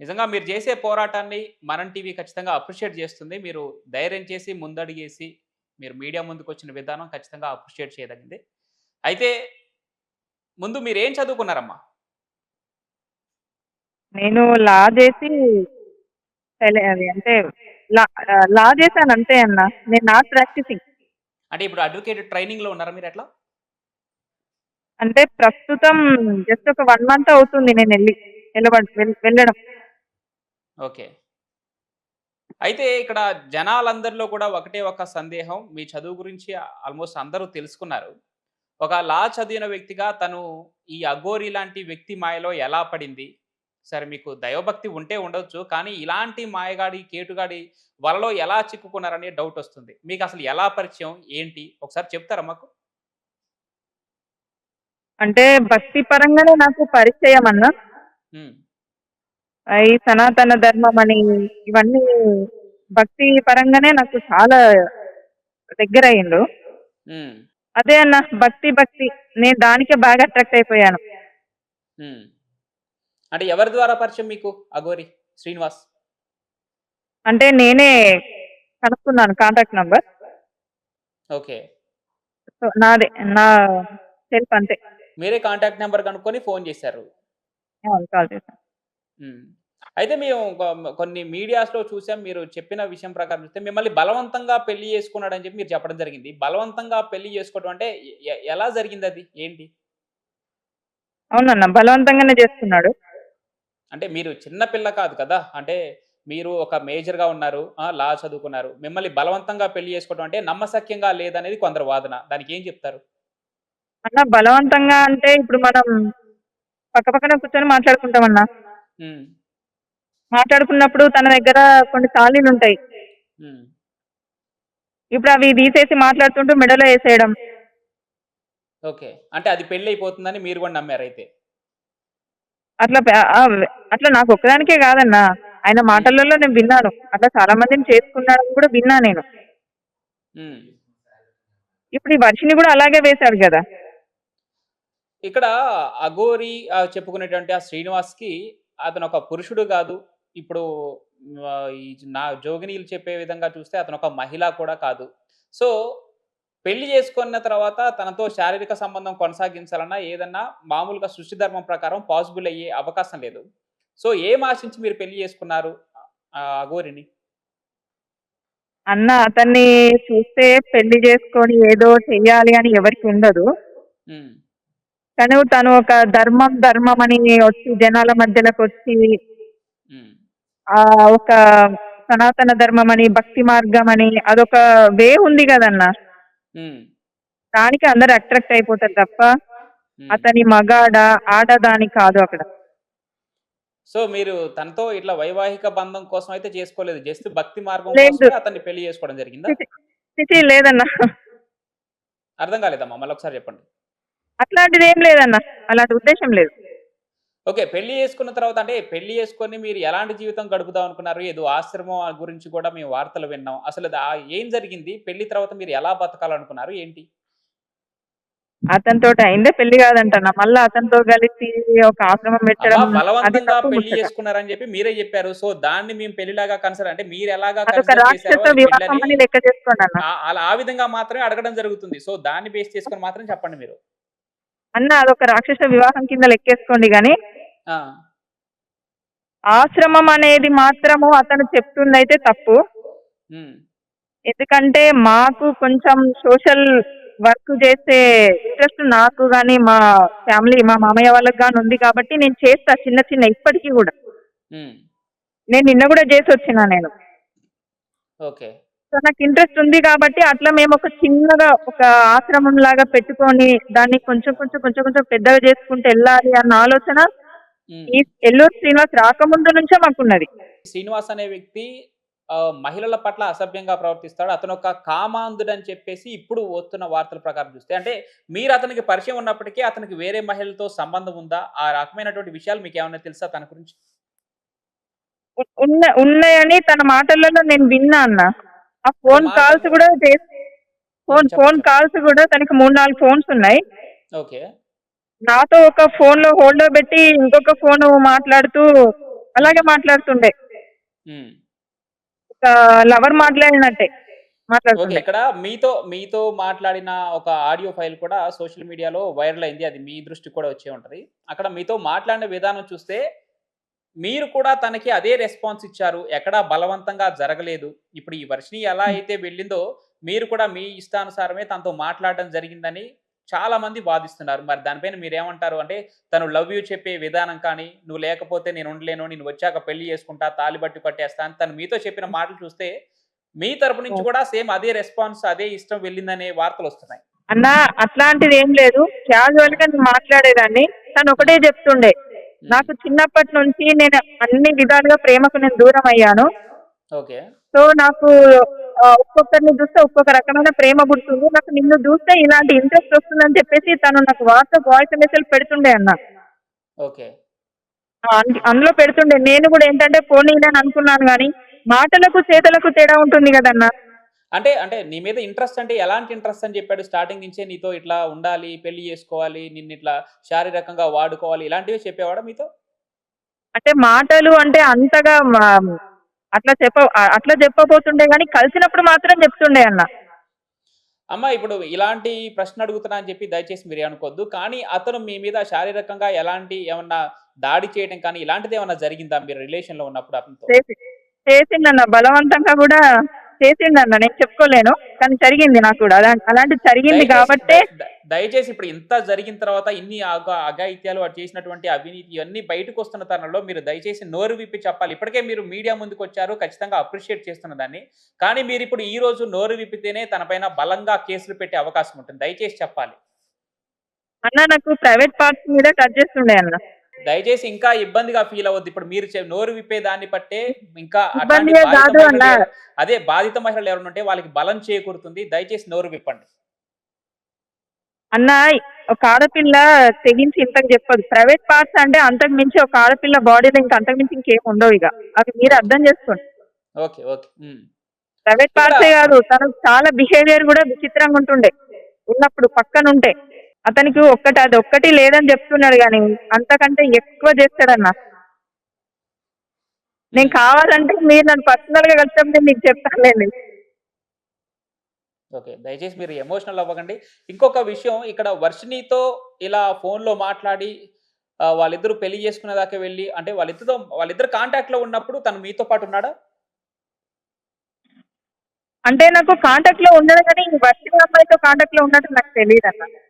నిజంగా మీరు చేసే పోరాటాన్ని మనం టీవీ ఖచ్చితంగా అప్రిషియేట్ చేస్తుంది. మీరు ధైర్యం చేసి ముందడుగేసి మీరు మీడియా ముందుకొచ్చిన విధానం ఖచ్చితంగా అప్రిషియేట్ చేయదగింది. అయితే ముందు మీరేం చదువుకున్నారమ్మా? నేను లా చేసి అది అంటే లా లా చేశాను అంతే అన్న. నేను నాట్ ప్రాక్టీసింగ్. అంటే ఇప్పుడు అడ్వకేట్ ట్రైనింగ్‌లో ఉన్నారా మీరెట్లా? అంటే ప్రస్తుతం జస్ట్ ఒక 1 మంత్ అవుతుంది. ఎళ్ళబడ్ వెల్ వెళ్ళడం. ఓకే. అయితే ఇక్కడ జనాలందరిలో కూడా ఒకటే ఒక సందేహం. మీ చదువు గురించి ఆల్మోస్ట్ అందరూ తెలుసుకున్నారు. ఒక లా చదివిన వ్యక్తిగా తను ఈ అఘోరి లాంటి వ్యక్తి మాయలో ఎలా పడింది? సరే మీకు దైవభక్తి ఉంటే ఉండొచ్చు. కానీ ఇలాంటి మాయగాడి, కేటుగాడి వలలో ఎలా చిక్కుకున్నారనే డౌటొస్తుంది. మీకసలు ఎలా పరిచయం? ఏంటి? ఒకసారి చెప్తారా మాకు? అంటే భక్తి పరంగానే నాకు పరిచయం అన్న. ఈ సనాతన ధర్మం అని ఇవన్నీ భక్తి పరంగానే నాకు చాలా దగ్గరయిండు. హ్మ్. అదే అన్న భక్తి, భక్తి. నేను దానికే బాగా అట్రాక్ట్ అయిపోయాను. అంటే ఎవరి ద్వారా పరిచయం మీకు అఘోరి శ్రీనివాస్? అంటే నేనే కనుక్కున్నాను కాంటాక్ట్ నంబర్. ఓకే. సో, నాదే. నా సెల్ఫ్ అంతే. మీరే కాంటాక్ట్ నంబర్ కనుక్కొని ఫోన్ చేశారు. కాల్ చేశాను. అయితే మేము కొన్ని మీడియాస్‌లో చూసాం. మీరు చెప్పిన విషయం ప్రకారం చూస్తే మిమ్మల్ని బలవంతంగా పెళ్ళి చేసుకున్నాడని చెప్పి మీరు చెప్పడం జరిగింది. బలవంతంగా పెళ్ళి చేసుకోవడం అంటే ఎలా జరిగిందది? ఏంటి? అవునన్న. బలవంతంగానే చేసుకున్నాడు. అంటే మీరు చిన్న పిల్ల కాదు కదా! అంటే మీరు ఒక మేజర్‌గా ఉన్నారు. లా చదువుకున్నారు. మిమ్మల్ని బలవంతంగా పెళ్ళి చేసుకోవడం అంటే నమ్మశక్యంగా లేదనేది కొందరి వాదన. దానికేం చెప్తారు? అన్న బలవంతంగా అంటే ఇప్పుడు మనం పక్క పక్కన కూర్చొని మాట్లాడుకుంటామన్న. మాట్లాడుకున్నప్పుడు తన దగ్గర కొన్ని తాళీలుంటాయి. హ్మ్. ఇప్పుడు అవి తీసేసి మాట్లాడుతుంటూ మెడలో ఏసేయడం. ఓకే. అంటే అది పెళ్ళయిపోతుందని మీరు కూడా నమ్మారైతే. అట్లా ప ఆహ్, అట్లా నాకొక్కదానికే కాదన్న. ఆయన. మాటలలో నేను విన్నాను. అట్లా చాలా మందిని చేసుకున్నాడని కూడా విన్నా నేను. ఇప్పుడు ఈ వర్షిని కూడా అలాగే వేశాడు గదా! ఇక్కడ అఘోరి చెప్పుకునేటువంటి ఆ శ్రీనివాస్‌కి అతనొక పురుషుడు గాదు. ఇప్పుడు ఈ నా జోగినీలు చెప్పే విధంగా చూస్తే అతనొక మహిళ కూడా కాదు. సో, పెళ్ళి చేసుకున్న తర్వాత తనతో శారీరక సంబంధం కొనసాగించాలన్నా ఏదన్నా మామూలుగా సృష్టి ధర్మం ప్రకారం పాసిబుల్ అయ్యే అవకాశం లేదు. సో, ఏం ఆశించి మీరు పెళ్ళి చేసుకున్నారు ఆ అఘోరిని? అన్న అతన్ని చూస్తే పెళ్ళి చేసుకొని ఏదో చెయ్యాలి అని ఎవరికీ ఉండదు. కానీ తను ఒక ధర్మం, ధర్మం అని వచ్చి జనాల మధ్యలోకొచ్చి హ్మ్. ఆహ్, ఒక సనాతన ధర్మం అని, భక్తి మార్గం అని అదొక వే ఉంది గదన్న. హ్మ్. దానికి అందరూ అట్రాక్ట్ అయిపోతారు తప్ప. అతని మగాడా, ఆడదా అని కాదు అక్కడ. సో, మీరు తనతో ఇట్లా వైవాహిక బంధం కోసం అయితే చేసుకోలేదు. జస్ట్ భక్తి మార్గం అతన్ని పెళ్ళి చేసుకోవడం జరిగిందా? లేదన్న. అర్థం కాలేదమ్మా. మళ్ళొకసారి చెప్పండి. అట్లాంటిదేం లేదన్న. అలాంటి ఉద్దేశ్యం లేదు. ఓకే. పెళ్ళి చేసుకున్న తర్వాత అంటే పెళ్ళి చేసుకొని మీరు ఎలాంటి జీవితం గడుపుదాం అనుకున్నారు? ఏదో ఆశ్రమం గురించి కూడా మేము వార్తలు విన్నాం. అసలు ఏం జరిగింది? పెళ్ళి తర్వాత మీరు ఎలా బతకాలనుకున్నారు? ఏంటి? అతనితోటి అయిందే పెళ్ళి కాదంటన్న. మళ్ళా అతనితో కలిసి ఒక ఆశ్రమం పెట్టడం బలవంతంగా పెళ్ళి. చేసుకున్నారని చెప్పి మీరే చెప్పారు. సో, దాన్ని మేము పెళ్ళిలాగా కన్సిడర్ అంటే మీరు ఎలాగా ఆ విధంగా మాత్రమే అడగడం జరుగుతుంది. సో, దాన్ని బేస్ చేసుకొని మాత్రం చెప్పండి మీరు. అన్న అదొక రాక్షస వివాహం కింద లెక్కేసుకోండి గానీ ఆ! ఆశ్రమం అనేది మాత్రము అతను చెప్తుందయితే తప్పు. ఎందుకంటే మాకు కొంచెం సోషల్ వర్క్ చేసే ఇంట్రెస్ట్ నాకు గాని, మా ఫ్యామిలీ మా మామయ్య వాళ్ళకి గాని ఉంది కాబట్టి నేను చేస్తా చిన్న చిన్న ఇప్పటికి. హ్మ్. నేను నిన్న గూడా జేసొచ్చినా నేను. ఓకే. సో, నాకు ఇంట్రెస్ట్ ఉంది కాబట్టి అట్లా మేము ఒక చిన్నగా ఒక ఆశ్రమం లాగా పెట్టుకొని దాన్ని కొంచెం కొంచెం, కొంచెం కొంచెం పెద్దగా చేసుకుంటూ ఎళ్ళాలి అన్న ఆలోచన. ఈ ఎల్లూరు శ్రీనివాస్ రాకముందు నుంచే మాకున్నది. శ్రీనివాస్ అనే వ్యక్తి మహిళల పట్ల అసభ్యంగా ప్రవర్తిస్తాడు. అతనొక కామాంధుడని చెప్పేసి ఇప్పుడు వస్తున్న వార్తల ప్రకారం చూస్తే అంటే మీరు అతనికి పరిచయం ఉన్నప్పటికీ అతనికి వేరే మహిళలతో సంబంధం ఉందా? ఆ రకమైనటువంటి విషయాలు మీకేమన్నా తెలుసా తన గురించి? ఉన్నాయని తన మాటలలో నేను విన్నా అన్న. ఆ ఫోన్ కాల్స్ చేసి హ్మ్. ఫోన్. ఫోన్. కాల్స్ గూడా తనకి 3, 4 ఫోన్స్ ఉన్నాయి. ఓకే. నాతో ఒక ఫోన్‌లో హోల్డ్‌లో పెట్టి ఇంకొక ఫోను మాట్లాడుతూ అలాగే మాట్లాడుతుండే లవర్ మాట్లాడినట్టే ఓకే. ఇక్కడ మీతో మీతో మాట్లాడిన ఒక ఆడియో ఫైల్ కూడా సోషల్ మీడియాలో వైరల్ అయింది. అది మీ దృష్టికి కూడా వచ్చే ఉంటది. అక్కడ మీతో మాట్లాడిన విధానం చూస్తే మీరు కూడా తనకి అదే రెస్పాన్స్ ఇచ్చారు. ఎక్కడా బలవంతంగా జరగలేదు. ఇప్పుడు ఈ వర్షిణి ఎలా. అయితే వెళ్ళిందో మీరు కూడా మీ ఇష్టానుసారమే తనతో మాట్లాడడం జరిగిందని చాలా మంది వాదిస్తున్నారు. మరి దానిపైన మీరేమంటారు? అంటే తను లవ్ యూ చెప్పే విధానం కానీ, నువ్వు లేకపోతే నేను ఉండలేను. నేను వచ్చాక పెళ్ళి చేసుకుంటా, తాళిబట్టు కట్టేస్తా అని తను మీతో చెప్పిన మాటలు చూస్తే మీ తరపు నుంచి! కూడా సేమ్ అదే రెస్పాన్స్, అదే ఇష్టం వెళ్ళిందనే వార్తలొస్తున్నాయి. అన్న అట్లాంటిది ఏం లేదు. క్యాజువల్‌గా నేను మాట్లాడేదాన్ని. తను ఒకటే చెప్తుండే. నాకు చిన్నప్పటి నుంచి నేను అన్ని విధాలుగా ప్రేమకు నేను దూరం అయ్యాను. సో నాకు ఒక్కొక్కరిని చూస్తే ఒక్కొక్క రకమైన ప్రేమ పుడుతుంది. నాకు నిన్ను చూస్తే ఇలాంటి ఇంట్రెస్ట్ వస్తుందని చెప్పేసి తను నాకు వాట్సాప్ వాయిస్ మెసేజ్‌లు పెడుతుండే అన్న. ఓకే. అందులో పెడుతుండే. నేను కూడా ఏంటంటే అని అనుకున్నాను గానీ, మాటలకు, చేతలకు తేడా ఉంటుంది గదన్న. అంటే అంటే నీ మీద ఇంట్రెస్ట్ అంటే ఎలాంటి ఇంట్రెస్ట్ అని చెప్పాడు? స్టార్టింగ్ నుంచే నీతో ఇట్లా ఉండాలి, పెళ్ళి చేసుకోవాలి, నిన్నిట్లా శారీరకంగా వాడుకోవాలి ఇలాంటివి చెప్పేవాడా మీతో? అంటే మాటలు అంటే అంతగా అట్లా చెప్ప అట్లా చెప్పబోతుండే గానీ కలిసినప్పుడు మాత్రం చెప్తుండే అన్న. అమ్మ ఇప్పుడు ఇలాంటి ప్రశ్న అడుగుతున్నా అని చెప్పి దయచేసి మీరేమనుకోవద్దు. కానీ అతను మీ మీద శారీరకంగా ఎలాంటి ఏమన్నా దాడి చేయడం కానీ ఇలాంటిదేమన్నా జరిగిందా మీరు రిలేషన్‌లో ఉన్నప్పుడు అతనితో? చేసి చేసిండన్న. బలవంతంగా గూడా చేసిండన్న. నేను చెప్పుకోలేను. కానీ జరిగింది నాకు కూడా. అలా అలాంటిది జరిగింది కాబట్టే దయచేసి ఇప్పుడు ఇంత జరిగిన తర్వాత ఇన్ని అఘాయిత్యాలు వాడు చేసినటువంటి అవినీతి ఇవన్నీ బయటకొస్తున్న తరుణంలో మీరు దయచేసి నోరు విప్పి చెప్పాలి. ఇప్పటికే మీరు మీడియా ముందుకొచ్చారు. ఖచ్చితంగా అప్రిషియేట్ చేస్తున్న దాన్ని. కానీ మీరిప్పుడు ఈ రోజు నోరు విప్పితేనే తన పైన బలంగా కేసులు పెట్టే అవకాశం ఉంటుంది. దయచేసి చెప్పాలి. అన్న నాకు ప్రైవేట్ పార్ట్స్ మీద టచ్ చేస్తుండే అన్న. దయచేసి ఇంకా ఇబ్బందిగా ఫీల్ అవ్వద్దు. ఇప్పుడు మీరు నోరు విప్పే దాన్ని బట్టే ఇంకా అదే బాధిత మహిళలు ఎవరైనా ఉంటే వాళ్ళకి బలం చేకూరుతుంది. దయచేసి నోరు విప్పండి. అన్న ఒక ఆడపిల్ల తెగించి ఇంతకు చెప్పదు. ప్రైవేట్ పార్ట్స్ అంటే అంతకు మించి ఒక ఆడపిల్ల బాడీలో ఇంక అంతకు మించి ఇంకేం ఉండవు ఇగ. అవి మీరు. అర్థం చేసుకోండి. ఓకే. ఓకే. ప్రైవేట్ పార్ట్సే కాదు. తను చాలా బిహేవియర్ కూడా విచిత్రంగా ఉంటుండే. ఉన్నప్పుడు పక్కనుంటే. అతనికి ఒక్కటి అదొక్కటి లేదని చెప్తున్నాడు గానీ, అంతకంటే ఎక్కువ చేస్తాడన్న. నేను. కావాలంటే మీరు నన్ను పర్సనల్‌గా కలిసినప్పుడు మీకు చెప్తానులెండి. ఓకే. దయచేసి మీరు ఎమోషనల్ అవ్వకండి. ఇంకొక విషయం ఇక్కడ వర్షిణితో ఇలా ఫోన్‌లో మాట్లాడి వాళ్ళిద్దరూ పెళ్ళి చేసుకునే దాకా వెళ్ళి అంటే వాళ్ళిద్దరితో వాళ్ళిద్దరు కాంటాక్ట్‌లో ఉన్నప్పుడు తను మీతో పాటు ఉన్నాడా? అంటే నాకు కాంటాక్ట్‌లో ఉన్నాడు గానీ, వర్షిణి అమ్మాయితో కాంటాక్ట్‌లో ఉన్నట్టు నాకు తెలీదన్న. హ్మ్.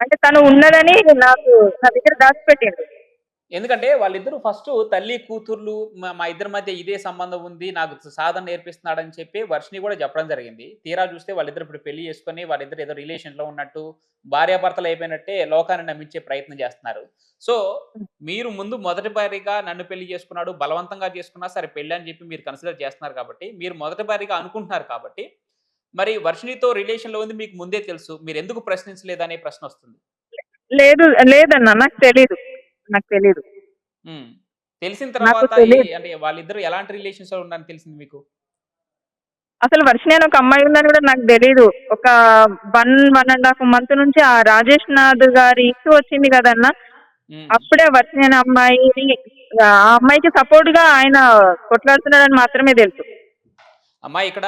అంటే తను ఉన్నదని నాకు నా దగ్గర దాచిపెట్టిండు. ఎందుకంటే వాళ్ళిద్దరూ ఫస్టు తల్లి, కూతుర్లు మా ఇద్దరి మధ్య ఇదే సంబంధం ఉంది. నాకు సాధన నేర్పిస్తున్నాడని చెప్పి వర్షిణి కూడా చెప్పడం జరిగింది. తీరా చూస్తే వాళ్ళిద్దరు ఇప్పుడు పెళ్ళి చేసుకొని వాళ్ళిద్దరు ఏదో రిలేషన్‌లో ఉన్నట్టు, భార్యాభర్తలు అయిపోయినట్టే లోకాన్ని నమ్మించే ప్రయత్నం చేస్తున్నారు. సో. మీరు ముందు మొదటి భార్యగా నన్ను పెళ్ళి చేసుకున్నాడు, బలవంతంగా చేసుకున్నా సరే పెళ్ళి అని చెప్పి మీరు కన్సిడర్ చేస్తున్నారు కాబట్టి, మీరు మొదటి భార్యగా అనుకుంటున్నారు కాబట్టి, మరి వర్షిణితో రిలేషన్‌లో ఉంది మీకు ముందే తెలుసు. మీరెందుకు ప్రశ్నించలేదనే ప్రశ్నొస్తుంది. లేదు లేదన్న. నాకు తెలీదు. నాకు. హ్మ్. తెలిసిన తర్వాత. అంటే వాళ్ళిద్దరూ ఎలాంటి రిలేషన్స్‌లో ఉన్నారని తెలిసింది మీకు? అసలు వర్షిణి అని ఒక అమ్మాయి ఉందని కూడా నాకు తెలీదు. ఒక 1, 1 ½ మంత్ నుంచి ఆ రాజేష్ నాథ్ గారి ఇష్యూ వచ్చింది కదన్న! అప్పుడే వర్షిణి అనే అమ్మాయిని ఆ అమ్మాయికి సపోర్ట్‌గా ఆయన కొట్లాడుతున్నాడని మాత్రమే తెలుసు. అమ్మా ఇక్కడ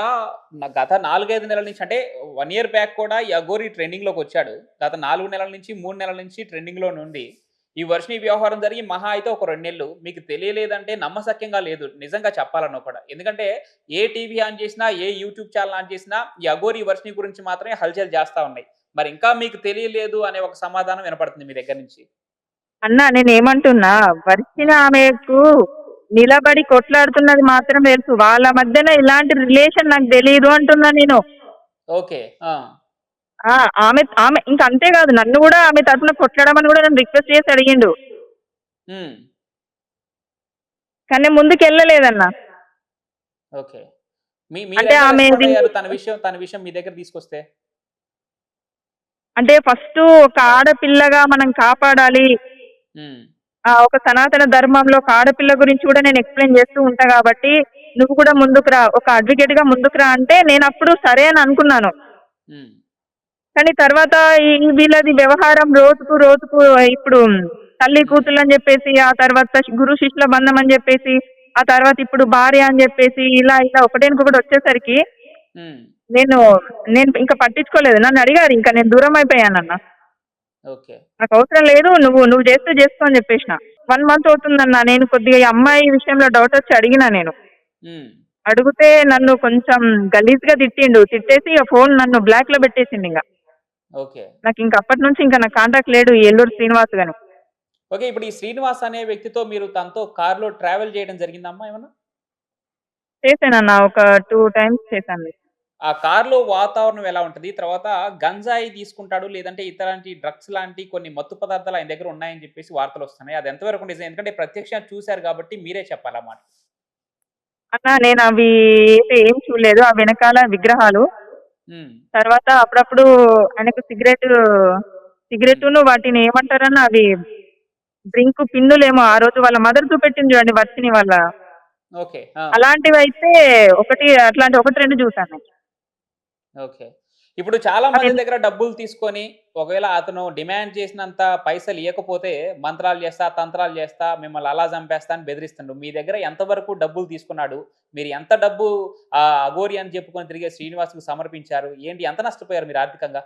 గత 4, 5 నెలల నుంచి అంటే వన్ ఇయర్ బ్యాక్ కూడా యగోరి ట్రెండింగ్లోకి వచ్చాడు గత నాలుగు నెలల నుంచి, మూడు నెలల నుంచి ట్రెండింగ్లో నుండి ఈ వర్షిణి వ్యవహారం జరిగి మహా అయితే ఒక రెండు నెలలు. మీకు తెలియలేదంటే నమ్మశక్యంగా లేదు. నిజంగా చెప్పాలన్నా కూడా. ఎందుకంటే ఏ టీవీ ఆన్ చేసినా, ఏ యూట్యూబ్ ఛానల్ ఆన్ చేసినా ఈ అఘోరి వర్షిణి గురించి మాత్రమే హల్చల్ చేస్తా ఉన్నాయి. మరి ఇంకా మీకు తెలియలేదు అనే ఒక సమాధానం వినపడుతుంది మీ దగ్గర నుంచి. అన్న నేనేమంటున్నా వర్షిన ఆమెకు నిలబడి కొట్లాడుతున్నది మాత్రం తెలుసు. వాళ్ళ మధ్యన ఇలాంటి రిలేషన్ నాకు తెలీదు అంటున్నా నేను. ఓకే. ఆమె ఆమె ఇంక అంతే కాదు. నన్ను కూడా ఆమె తరపున కొట్లాడమని కూడా నన్ను రిక్వెస్ట్ చేసి అడిగిండు. కానీ ముందుకెళ్ళలేదన్న. ఓకే. మీ అంటే అయ్యారు తన విషయం తన విషయం మీ దగ్గర తీసుకొస్తే? అంటే ఫస్టు ఒక ఆడపిల్లగా మనం కాపాడాలి. ఒక సనాతన ధర్మంలో ఒక ఆడపిల్ల గురించి కూడా నేను ఎక్స్‌ప్లెయిన్ చేస్తూ ఉంటా కాబట్టి, నువ్వు కూడా ముందుకు రా. ఒక అడ్వొకేట్‌గా ముందుకు రా అంటే నేనప్పుడు సరే అని అనుకున్నాను. కానీ తర్వాత ఈ వీళ్ళది వ్యవహారం రోజుకు రోజుకు ఇప్పుడు తల్లి కూతుళ్ళు అని చెప్పేసి ఆ తర్వాత గురు శిష్యుల బంధం అని చెప్పేసి ఆ తర్వాత ఇప్పుడు భార్య అని చెప్పేసి ఇలా ఇలా ఒకటేనుకొకటి వచ్చేసరికి నేను నేను ఇంకా పట్టించుకోలేదు నన్ను అడిగారు ఇంకా నేను దూరం అయిపోయానన్న నాకు అవసరం లేదు నువ్వు నువ్వు చేస్తే చేసుకో అని చెప్పేసిన. వన్ మంత్ అవుతుందన్న నేను కొద్దిగా ఈ అమ్మాయి విషయంలో డౌట్ వచ్చి అడిగిన నేను. అడిగితే నన్ను కొంచెం గలీజ్గా తిట్టిండు. తిట్టేసి ఇక ఫోన్ నన్ను బ్లాక్లో పెట్టేసిండు ఇంకా. ఓకే. నాకు ఇంకా అప్పటి నుంచి ఇంకా నా కాంటాక్ట్ లేడు ఈ ఎల్లూరు శ్రీనివాస్ గాని. ఓకే ఇప్పుడు ఈ శ్రీనివాస్ అనే వ్యక్తితో మీరు తనతో కార్లో ట్రావెల్ చేయడం జరిగిందమ్మా ఏమన్నా? చేశానన్న ఒక టూ టైమ్స్ చేశాను. ఆ కార్లో వాతావరణం ఎలా ఉంటుంది? తర్వాత గంజాయి తీసుకుంటాడు లేదంటే ఇతరాంటి డ్రగ్స్ లాంటి కొన్ని మత్తు పదార్థాలు ఆయన దగ్గర ఉన్నాయని చెప్పేసి వార్తలు వస్తున్నాయి. అది ఎంతవరకు నిజం? ఎందుకంటే ప్రత్యక్షంగా చూశారు కాబట్టి మీరే చెప్పాలన్నమాట అన్న నేను అవి ఏం చూడలేదు. ఆ వెనకాల విగ్రహాలు. తర్వాత అప్పుడప్పుడు ఆయనకు సిగరెట్ సిగరెట్ను వాటిని ఏమంటారన్న అవి డ్రింక్ పిన్నులేమో ఆ రోజు వాళ్ళ మదర్ చూపెట్టింది చూడండి వర్షిని వాళ్ళ. అలాంటివి అయితే ఒకటి అట్లాంటి ఒకటి రెండు చూసాను. ఓకే. ఇప్పుడు చాలా మంది దగ్గర డబ్బులు తీసుకొని ఒకవేళ అతను డిమాండ్ చేసినంత పైసలు ఇవ్వకపోతే మంత్రాలు చేస్తా తంత్రాలు చేస్తా మిమ్మల్ని అలా చంపేస్తా అని బెదిరిస్తుండు. మీ దగ్గర ఎంతవరకు డబ్బులు తీసుకున్నాడు? మీరు ఎంత డబ్బు ఆ అఘోరి అని చెప్పుకొని తిరిగే శ్రీనివాస్కు సమర్పించారు? ఏంటి? ఎంత నష్టపోయారు మీరు ఆర్థికంగా?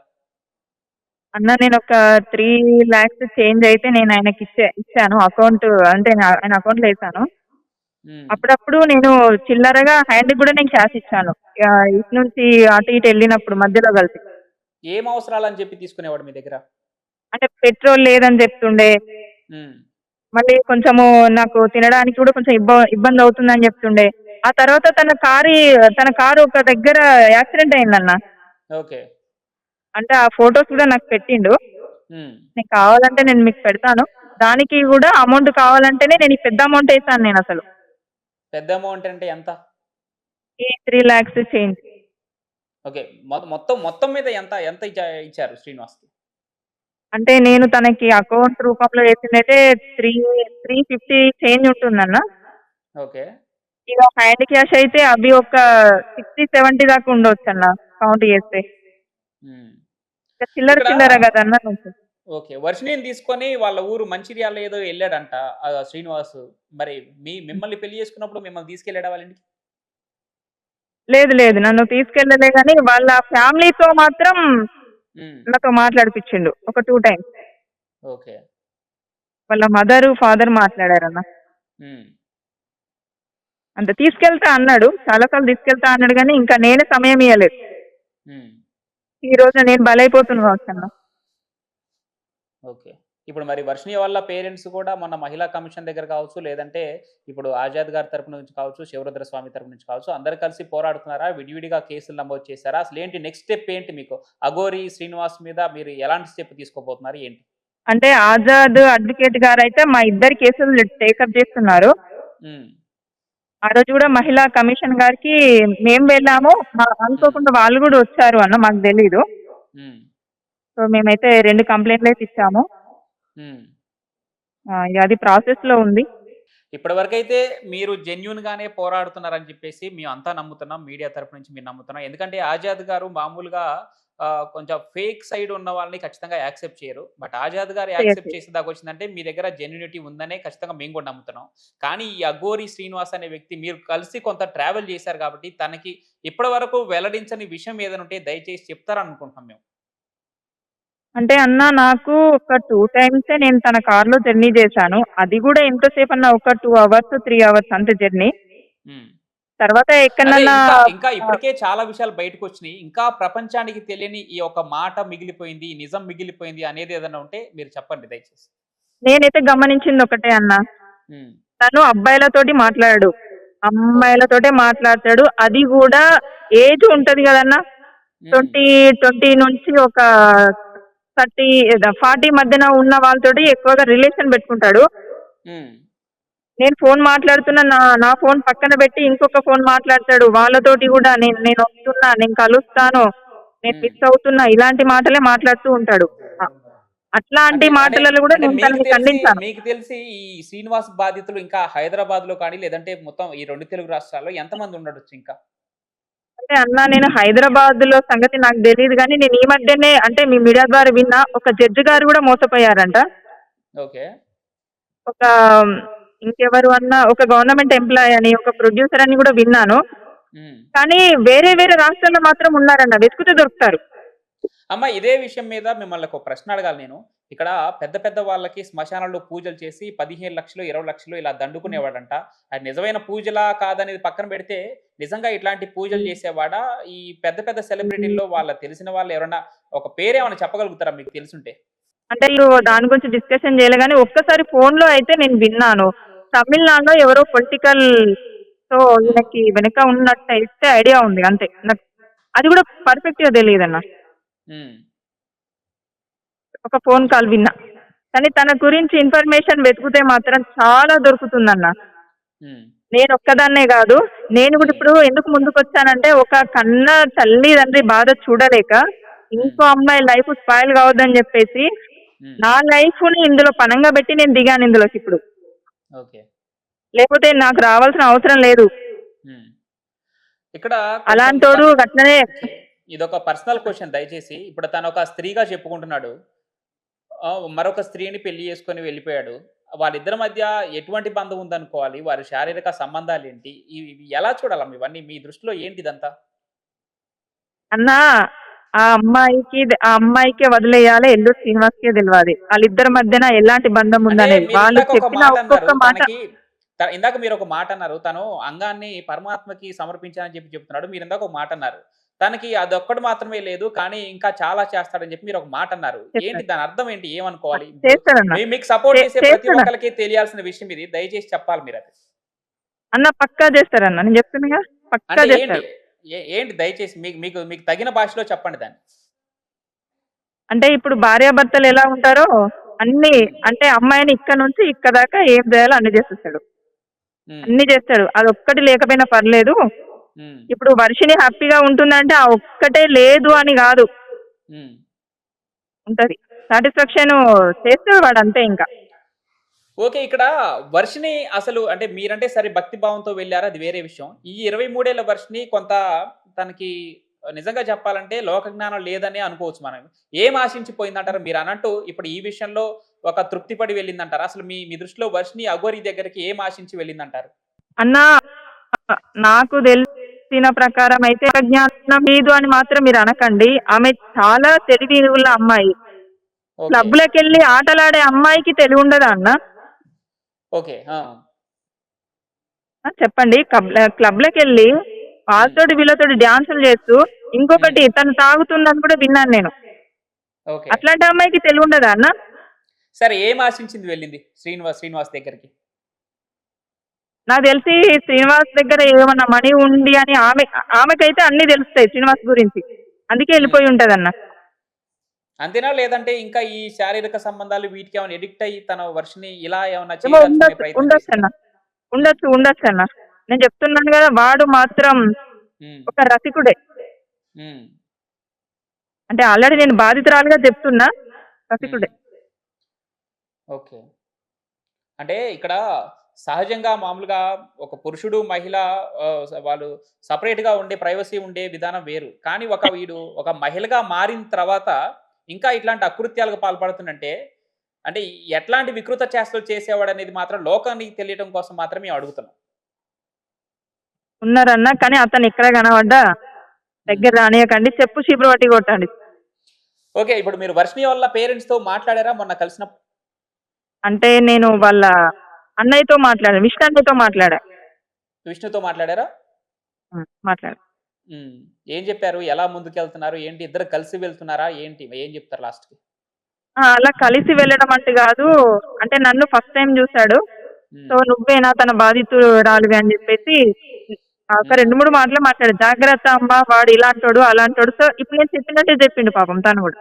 అన్న నేను ఒక త్రీ ల్యాక్స్ చేంజ్ అయితే నేను ఆయనకి ఇచ్చే ఇచ్చాను. అకౌంట్ అంటే ఆయన అకౌంట్లో వేసాను. అప్పుడప్పుడు నేను చిల్లరగా హ్యాండ్ కూడా నేను క్యాష్ ఇచ్చాను. ఇటు నుంచి అటు ఇటు వెళ్ళినప్పుడు మధ్యలో కలిసి. ఏం అవసరాలు అని చెప్పి తీసుకునేవాడు మీ దగ్గర? అంటే పెట్రోల్ లేదని చెప్తుండే. మళ్ళీ కొంచెము నాకు తినడానికి కూడా కొంచెం ఇబ్బ ఇబ్బంది అవుతుందని చెప్తుండే. ఆ తర్వాత తన కారు తన కారు ఒక దగ్గర యాక్సిడెంట్ అయిందన్న. ఓకే. అంటే ఆ ఫొటోస్ కూడా నాకు పెట్టిండు. నీకు కావాలంటే నేను మీకు పెడతాను. దానికి కూడా అమౌంట్ కావాలంటేనే నేను పెద్ద అమౌంట్ వేసాను నేను అసలు. పెద్ద అమౌంట్ అంటే ఎంత? త్రీ ల్యాక్స్ చేంజ్ ఓకే మొత్తం మొత్తం మీద ఎంత ఎంత ఇచ్చా- ఇచ్చారు శ్రీనివాస్కి? అంటే నేను తనకి అకౌంట్ రూపంలో వేసిందైతే త్రీ త్రీ ఫిఫ్టీ చేంజ్ ఉంటుందన్న. ఓకే. ఇక హ్యాండ్ క్యాష్ అయితే అవి ఒక సిక్స్టీ సెవెంటీ దాకా ఉండొచ్చు అన్న కౌంట్ చేస్తే చిల్లర చిల్లర కదన్న. ఓకే. వర్షిణిని తీసుకొని వాళ్ళ ఊరు మంచిర్యాల ఏదో వెళ్ళాడంట శ్రీనివాస్. మరి మీ మిమ్మల్ని పెళ్ళి చేసుకున్నప్పుడు మిమ్మల్ని తీసుకెళ్ళాడా వాళ్ళ ఇంటికి? లేదు లేదు. నన్ను తీసుకెళ్ళలే కానీ వాళ్ళ ఫ్యామిలీతో మాత్రం నాతో మాట్లాడిపించిండు ఒక టూ టైమ్స్. ఓకే. వాళ్ళ మదర్ ఫాదర్ మాట్లాడారన్న. ఉమ్, అంత తీసుకెళ్తా అన్నాడు. చాలాసార్లు తీసుకెళ్తా అన్నాడు కానీ ఇంకా నేనే సమయం ఇవ్వలేదు ఈ రోజు నేను బలైపోతున్నా అన్న. ఓకే. ఇప్పుడు మరి వర్షిణి వాళ్ళ పేరెంట్స్ కూడా మొన్న మహిళా కమిషన్ దగ్గర కావచ్చు లేదంటే ఇప్పుడు ఆజాద్ గారి తరపు నుంచి కావచ్చు శివరుద్ర స్వామి తరపు నుంచి కావచ్చు అందరు కలిసి పోరాడుతున్నారా? విడివిడిగా కేసులు నమోదు చేశారా? అసలు ఏంటి నెక్స్ట్ స్టెప్ ఏంటి మీకు? అఘోరి శ్రీనివాస్ మీద మీరు ఎలాంటి స్టెప్ తీసుకోబోతున్నారు? ఏంటి? అంటే ఆజాద్ అడ్వకేట్ గారు అయితే మా ఇద్దరి కేసులు టేకప్ చేస్తున్నారు. ఆ రోజు కూడా మహిళా కమిషన్ గారికి మేము వెళ్ళాము. అనుకోకుండా వాళ్ళు కూడా వచ్చారు అన్న మాకు తెలీదు. సో మేమైతే రెండు కంప్లైంట్లు అయితే ఇచ్చాము అది ప్రాసెస్లో ఉంది. ఇప్పటివరకు అయితే మీరు జెన్యున్ గానే పోరాడుతున్నారని చెప్పేసి మేము అంతా నమ్ముతున్నాం. మీడియా తరపు నుంచి మీరు నమ్ముతున్నాం. ఎందుకంటే ఆజాద్ గారు మామూలుగా కొంచెం ఫేక్ సైడ్ ఉన్న వాళ్ళని ఖచ్చితంగా యాక్సెప్ట్ చేయరు. బట్ ఆజాద్ గారు యాక్సెప్ట్. చేసే దాకా వచ్చిందంటే మీ దగ్గర జెన్యునిటీ ఉందనే ఖచ్చితంగా మేము కూడా నమ్ముతున్నాం. కానీ ఈ అఘోరి శ్రీనివాస్ అనే వ్యక్తి మీరు కలిసి కొంత ట్రావెల్ చేశారు కాబట్టి తనకి ఇప్పటి వరకు వెల్లడించని విషయం ఏదైనా ఉంటే దయచేసి చెప్తారనుకుంటున్నాం మేము. అంటే అన్న నాకు ఒక టూ టైమ్సే నేను తన కార్లో జర్నీ చేశాను. అది కూడా ఎంతసేపు అన్న? ఒక టూ అవర్స్ త్రీ అవర్స్ అంతే జర్నీ. తర్వాత ఎక్కడన్నా ఇంకా ఇప్పటికే చాలా విషయాలు బయటకు వచ్చినాయి. ఇంకా ప్రపంచానికి తెలియని ఈ ఒక మాట మిగిలిపోయింది ఈ నిజం మిగిలిపోయింది అనేది ఏదైనా ఉంటే మీరు చెప్పండి దయచేసి. నేనైతే గమనించింది ఒకటే అన్న. తను అబ్బాయిలతోటి మాట్లాడాడు అమ్మాయిలతోటే మాట్లాడతాడు. అది కూడా ఏజ్ ఉంటది కదన్న? ట్వంటీ ట్వంటీ నుంచి ఒక థర్టీ ఫార్టీ మధ్యన ఉన్న వాళ్ళతోటి ఎక్కువగా రిలేషన్ పెట్టుకుంటాడు. నేను ఫోన్ మాట్లాడుతున్నా నా నా ఫోన్ పక్కన పెట్టి ఇంకొక ఫోన్ మాట్లాడతాడు. వాళ్ళతోటి కూడా నేను నేను వస్తున్నా నేను కలుస్తాను నేను. మిస్ అవుతున్నా ఇలాంటి మాటలే మాట్లాడుతూ ఉంటాడు. అట్లాంటి అంటే- మాటలలో కూడా నేను తనని ఖండించాను. మీకు తెలిసి ఈ శ్రీనివాస్ బాధితులు ఇంకా హైదరాబాద్లో కానీ లేదంటే మొత్తం ఈ రెండు తెలుగు రాష్ట్రాల్లో ఎంతమంది ఉండొచ్చు ఇంకా? అంటే అన్న నేను హైదరాబాద్లో సంగతి నాకు తెలియదు కానీ నేను ఈ మధ్యనే అంటే మీ మీడియా ద్వారా విన్నా ఒక జడ్జి గారు కూడా మోసపోయారంట ఓకే ఒక ఇంకెవరు అన్నా ఒక గవర్నమెంట్ ఎంప్లాయ్ అని, ఒక ప్రొడ్యూసర్ అని కూడా విన్నాను. కానీ వేరే వేరే రాష్ట్రాల్లో మాత్రం ఉన్నారన్న. వెతికితే దొరుకుతారు. అమ్మ ఇదే విషయం మీద మిమ్మల్ని ఒక ప్రశ్న అడగాలి నేను. ఇక్కడ పెద్ద పెద్ద వాళ్ళకి శ్మశానాల్లో పూజలు చేసి 15,00,000, 20,00,000 ఇలా హ్మ్. దండుకునేవాడంట. అది నిజమైన పూజలా కాదనేది పక్కన పెడితే, నిజంగా ఇట్లాంటి పూజలు. చేసేవాడా? ఈ పెద్ద పెద్ద సెలబ్రిటీల్లో వాళ్ళ తెలిసిన వాళ్ళు ఎవరన్నా ఒక పేరేమన్నా చెప్పగలుగుతారా మీకు తెలిసుంటే? అంటే దాని గురించి డిస్కషన్ చేయలే గానీ, ఒక్కసారి ఫోన్‌లో అయితే నేను విన్నాను. తమిళనాడులో ఎవరో పొలిటికల్ సో. ఈయనకి వెనక ఉన్నట్టయితే ఐడియా ఉంది అంతే. నాకు అది కూడా పర్ఫెక్ట్‌గా తెలీదన్న. హ్మ్. ఒక ఫోన్ కాల్ విన్నా. కానీ తన గురించి ఇన్ఫర్మేషన్ వెతికితే మాత్రం చాలా దొరుకుతుందన్న. హ్మ్. నేనొక్కదాన్నే గాదు. నేను కూడా. ఇప్పుడు ఎందుకు ముందుకొచ్చానంటే, ఒక కన్న తల్లి, తండ్రి బాధ చూడలేక. ఇంకో అమ్మాయి లైఫ్ స్పాయిల్ కావద్దని చెప్పేసి. నా లైఫ్‌ని ఇందులో పణంగా పెట్టి నేను దిగాను ఇందులోకిప్పుడు. ఓకే. లేకపోతే నాకు రావాల్సిన అవసరం లేదు. ఇక్కడ అలాంటోడు అట్లనే ఇదొక పర్సనల్ క్వెషన్ దయచేసి. ఇప్పుడు తనొక స్త్రీగా చెప్పుకుంటున్నాడు. మరొక స్త్రీని పెళ్ళి చేసుకొని వెళ్ళిపోయాడు. వాళ్ళిద్దరి మధ్య ఎటువంటి బంధం ఉందనుకోవాలి? వారి శారీరక సంబంధాలేంటి? ఇవి ఇవి ఎలా చూడాలమ్మ ఇవన్నీ? మీ దృష్టిలో ఏంటి ఇదంతా? అన్నా ఆ అమ్మాయికి ఆ అమ్మాయికే వదిలేయాలి. ఎల్లుడు శ్రీనివాస్‌కే తెలవాలి. ఆళ్ళిద్దరి మధ్యన ఎలాంటి బంధం ఉందనేది. మీరు వాళ్ళు ఒక చెప్పిన మాట అన్నారు. ఒక్కొక్క మాట ఇందాక మీరొక మాట అన్నారు. తను అంగాన్ని పరమాత్మకి సమర్పించానని చెప్పి చెప్తున్నాడు. మీరు ఇందాక ఒక మాట అన్నారు. తనకి అదొక్కటి మాత్రమే లేదు. కానీ ఇంకా చాలా చేస్తాడని చెప్పి మీరొక మాట అన్నారు. ఏంటి. దాని అర్థం ఏంటి? ఏమనుకోవాలి? మీకు సపోర్ట్ చేసే ప్రతి. ఒక్కళ్ళకి తెలియాల్సిన విషయం ఇది. దయచేసి చెప్పాలి మీరది. అన్న పక్కా చేస్తారన్న. నేను చెప్తున్నగా పక్కా? చేస్తారు. ఏంటి దయచేసి మీకు మీకు మీకు తగిన భాషలో చెప్పండి దాన్ని. అంటే ఇప్పుడు భార్యాభర్తలు ఎలా ఉంటారో అన్నీ. అంటే అమ్మాయిని ఇక్కడ నుంచి ఇక్కడ దాకా ఏం చేయాలో అన్ని చేసేస్తాడు. అన్నీ చేస్తాడు. అదొక్కటి లేకపోయినా పర్లేదు. ఇప్పుడు వర్షిని హ్యాపీగా ఉంటుందంటే ఆ ఒక్కటే లేదు అని. హ్మ్. ఉంటది. సాటిస్ఫాక్షన్ చేస్తాడు వాడు అంతే ఇంకా. ఓకే. ఇక్కడ వర్షిని అసలు అంటే మీరంటే సరే భక్తి భావంతో వెళ్ళారు అది వేరే విషయం. ఈ 23 ఏళ్ళ వర్షిని కొంత తనకి నిజంగా చెప్పాలంటే లోక జ్ఞానం లేదనే అనుకోవచ్చు మనం. ఏం ఆశించి పోయిందంటారు? మీరన్నట్టు ఇప్పుడు ఈ విషయంలో ఒక తృప్తి పడి వెళ్ళిందంటారా? అసలు మీ మీ దృష్టిలో వర్షిని అఘోరి దగ్గరికి ఏం ఆశించి వెళ్ళిందంటారు? అన్నా నాకు తెలిసిన ప్రకారం అయితే జ్ఞానం లేదు అని మాత్రం మీరు అనకండి. ఆమె చాలా తెలివి ఉన్న అమ్మాయి. ఓకే. క్లబ్‌లకెళ్ళి ఆటలాడే అమ్మాయికి తెలివుండదా అన్న? ఓకే. చెప్పండి. క్లబ్‌ల క్లబ్‌లకెళ్ళి హ్మ్. వాళ్ళతోటి వీళ్ళతోటి డాన్సులు చేస్తూ ఇంకొకటి. తను తాగుతుందని కూడా విన్నాను నేను. అట్లాంటి అమ్మాయికి తెలివుండదా అన్న? సరే ఏం ఆశించింది వెళ్ళింది శ్రీనివాస్ శ్రీనివాస్ దగ్గరికి? నాకు తెలిసి శ్రీనివాస్ దగ్గర ఏమన్నా మనీ ఉంది అని ఆమె ఆమెకైతే అన్నీ తెలుస్తాయి శ్రీనివాస్ గురించి. అందుకే హ్మ్. ఎళ్ళిపోయి ఉంటదన్న. అంతేనా? లేదంటే ఇంకా ఈ శారీరక సంబంధాలు వీటికేమైనా అడిక్ట్ అయ్యి తన వర్షిని ఇలా ఏమన్నా ఏమో చేయదలుచుకునే ఉండొచ్చు. చేసిందా? హ్మ్. ఉండొచ్చు. ఉండొచ్చన్న. నేను చెప్తున్నాను గదా! వాడు మాత్రం. ఒక రసికుడే. అంటే ఆల్రెడీ నేను బాధితురాలుగా చెప్తున్నా. రసికుడే. ఓకే. అంటే ఇక్కడ సహజంగా మామూలుగా ఒక పురుషుడు, మహిళ వాళ్ళు సెపరేట్‌గా ఉండే ప్రైవసీ ఉండే విధానం వేరు. కానీ ఒక వీడు ఒక మహిళగా మారిన తర్వాత ఇంకా ఇట్లాంటి అకృత్యాలకు పాల్పడుతుండంటే, అంటే ఎట్లాంటి వికృత చేష్టలు చేసేవాడనేది మాత్రం లోకానికి తెలియటం కోసం మాత్రమే అడుగుతున్నాం. ఉన్నారన్న. కానీ అతను ఎక్కడ కనపడ్డా హ్మ్. దగ్గర రానీయకండి. చెప్పు చీపురు పట్టి కొట్టండి. ఓకే. ఇప్పుడు మీరు వర్షిని వాళ్ళ పేరెంట్స్‌తో మాట్లాడారా మొన్న కలిసినప్పుడు? అంటే నేను వాళ్ళ అన్నయ్యతో మాట్లాడా. విష్ణు అన్నయ్యతో మాట్లాడా. విష్ణుతో మాట్లాడారా? మాట్లాడా. ఏం చెప్పారు? ఎలా ముందుకెళ్తున్నారు? ఏంటి ఇద్దరు కలిసి వెళ్తున్నారా? ఏంటి? ఏం చెప్తారు లాస్ట్‌కి? ఆ! అలా కలిసి వెళ్ళడం అంటూ గాదు. అంటే నన్ను ఫస్ట్ టైమ్ చూసాడు. సో. నువ్వేనా తన బాధితురాలివి అని చెప్పేసి ఒక. 2, 3 మాటలే మాట్లాడాడు. జాగ్రత్త అమ్మ వాడు ఇలాంటోడు, అలాంటోడు. సో, ఇప్పుడు నేను చెప్పినట్టే చెప్పిండు పాపం తను గూడా.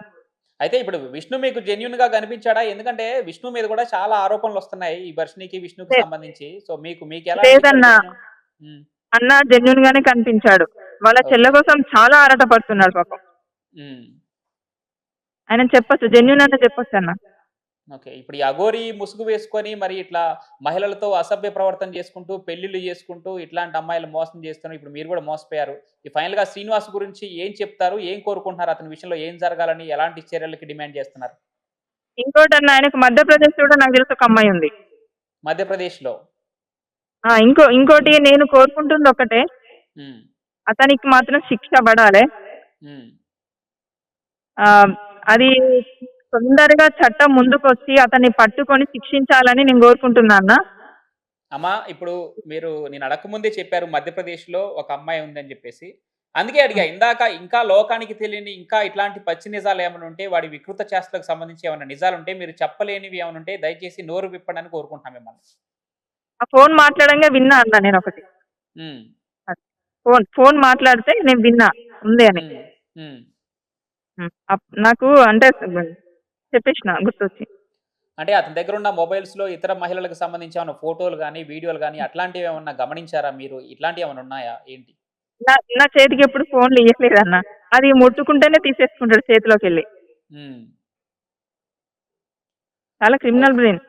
అయితే ఇప్పుడు విష్ణు మీకు జెన్యూన్‌గా కనిపించాడా? ఎందుకంటే విష్ణు మీద కూడా చాలా ఆరోపణలొస్తున్నాయి. ఈ వర్షినికి, విష్ణుకి సంబంధించి. సో, మీకు లేదన్నా. విష్ణు? హ్మ్. అన్న జెన్యూన్ గానే కనిపించాడు. వాళ్ళ. చెల్లె కోసం చాలా ఆరాట పడుతున్నాడు పాపం. హ్మ్. ఆయనని చెప్పొచ్చు. జెన్యూన్ అనే చెప్పొచ్చన్న. ఓకే. ఇప్పుడు ఈ అఘోరి ముసుగు వేసుకొని మరి ఇట్లా మహిళలతో అసభ్య ప్రవర్తన చేసుకుంటూ, పెళ్ళిళ్ళు చేసుకుంటూ ఇట్లాంటి అమ్మాయిలు మోసం చేస్తున్నారు. ఇప్పుడు మీరు కూడా మోసపోయారు. ఈ ఫైనల్‌గా శ్రీనివాస్ గురించి ఏం చెప్తారు? ఏం కోరుకుంటున్నారు? అతని విషయంలో ఏం జరగాలని ఎలాంటి చర్యలకి డిమాండ్ చేస్తున్నారు? ఇంకోటన్న ఆయనకు మధ్యప్రదేశ్‌లో కూడా నాకు తెలిసి ఒక అమ్మాయి ఉంది. మధ్యప్రదేశ్‌లో. ఇంకో ఇంకోటి నేను కోరుకుంటుంది ఒకటే. అతనికి మాత్రం శిక్ష పడాలే. అది తొందరగా చట్టం ముందుకొచ్చి అతన్ని పట్టుకొని శిక్షించాలని నేను కోరుకుంటున్నా అన్న. అమ్మా ఇప్పుడు మీరు నేను అడగకముందే చెప్పారు మధ్యప్రదేశ్‌లో ఒక అమ్మాయి ఉందని చెప్పేసి. అందుకే అడిగా. ఇందాక ఇంకా లోకానికి తెలియని ఇంకా ఇట్లాంటి పచ్చి నిజాలు ఏమైనా ఉంటే వాడి వికృత చేష్టలకు సంబంధించి ఏమైనా నిజాలుంటే మీరు చెప్పలేనివి ఏమైనా ఉంటే దయచేసి నోరు విప్పండి అని కోరుకుంటున్నాం మిమ్మల్ని. ఆ ఫోన్ మాట్లాడంగా విన్నా అన్న. హ్మ్. అది. ఫోన్ ఫోన్ మాట్లాడితే నేను విన్నా ఉంది అని. నాకు అంటే చెప్పేసిన గుర్తొచ్చి. అంటే అతని దగ్గరున్న మొబైల్స్‌లో ఇతర మహిళలకు సంబంధించి ఏమన్నా ఫోటోలు గాని, వీడియోలు గాని అట్లాంటివి ఏమన్నా గమనించారా మీరు? ఇట్లాంటివి ఏమైనా ఉన్నాయా? ఏంటి? నా చేతికి ఎప్పుడు ఫోన్‌లు ఇయ్యలేదన్న. అది ముట్టుకుంటేనే తీసేసుకుంటాడు చేతిలోకెళ్ళి. హ్మ్. చాలా క్రిమినల్. బ్రెయిన్.